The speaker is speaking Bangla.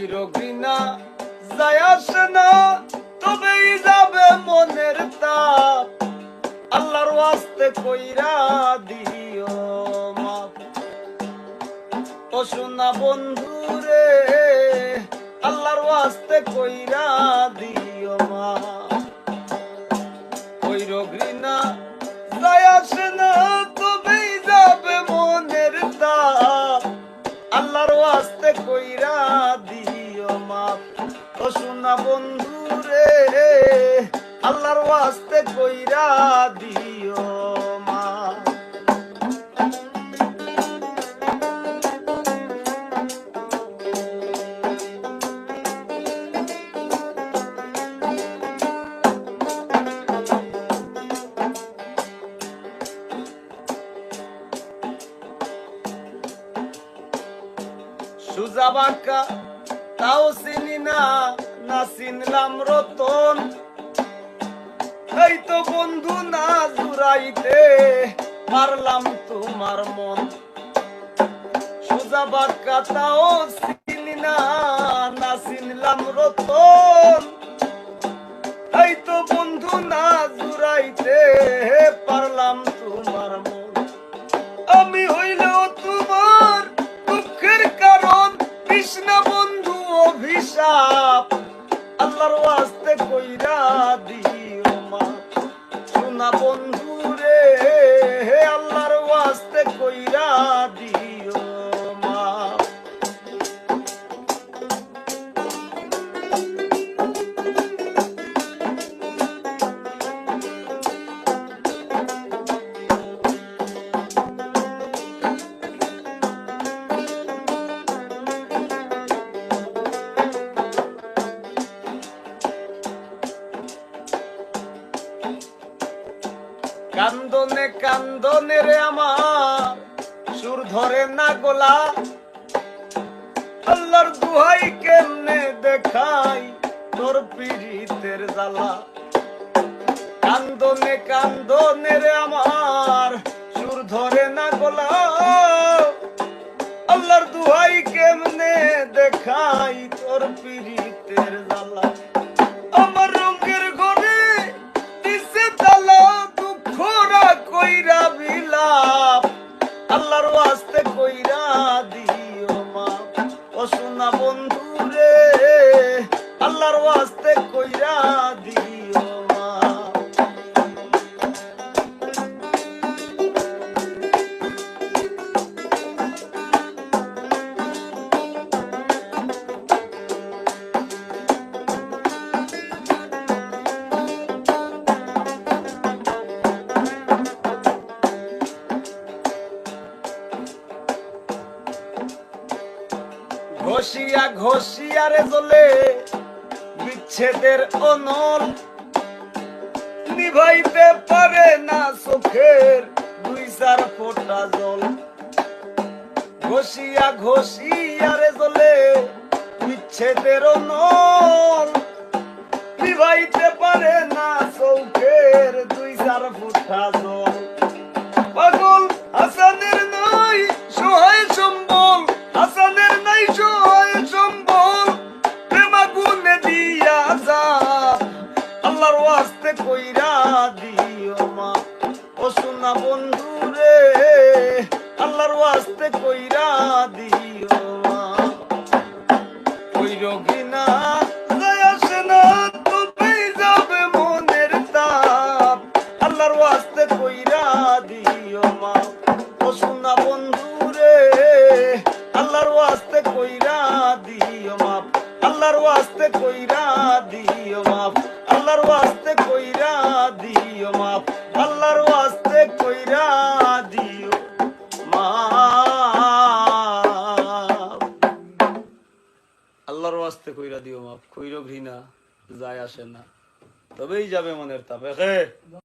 কইর ঘৃণা যায় আসে না, তবেই যাবে মনের তাপ। আল্লাহর ওয়াস্তে কইরা দিও মাপ ও শোনা বন্ধু রে আল্লাহর ওয়াস্তে কইরা শোনা বন্ধু রে আল্লাহর ওয়াস্তে কইরা দিও মাপ সুজা বাঁকা তাও চিনি না। না চিনলাম রতন। তো বন্ধু না জুড়াইতে পারলাম তোমার মন। সুজা বাঁকা তাও চিনি না না চিনলাম রতন। তো বন্ধু না জুড়াইতে পারলাম তোমার মন। আমি কান্দনে কান্দনে রে আমার, সুর ধরে না গোলা। আল্লাহর দুহাই কেমনে দেখাই তোর পীড়িতের জ্বালা? কান্দনে কান্দনে রে আমার, সুর ধরে না গোলা। আল্লাহর দুহাই কেমনে দেখাই তোর পীড়িতের জ্বালা? ও সোনা বন্ধু ঘষিয়া ঘষিয়া রে জলে বিচ্ছেদের অনল। নিভাইতে পারে না চোখের দুই চার ফোঁটা জল। ঘষিয়া ঘষিয়া রে জলে বিচ্ছেদের অনল। নিভাইতে পারে না চোখের দুই চার ফোঁটা জল। সোনা বন্ধু রে, আল্লাহর ওয়াস্তে কইরা দিও কইর না তাপ। আল্লাহর ওয়াস্তে কইরা দিও মাপ কইরা আল্লাহর ওয়াস্তে ওয়াস্তে কইরা দিও মাপ কইরো ঘৃণা যায় আসে না। তবেই যাবে মনের তাপে।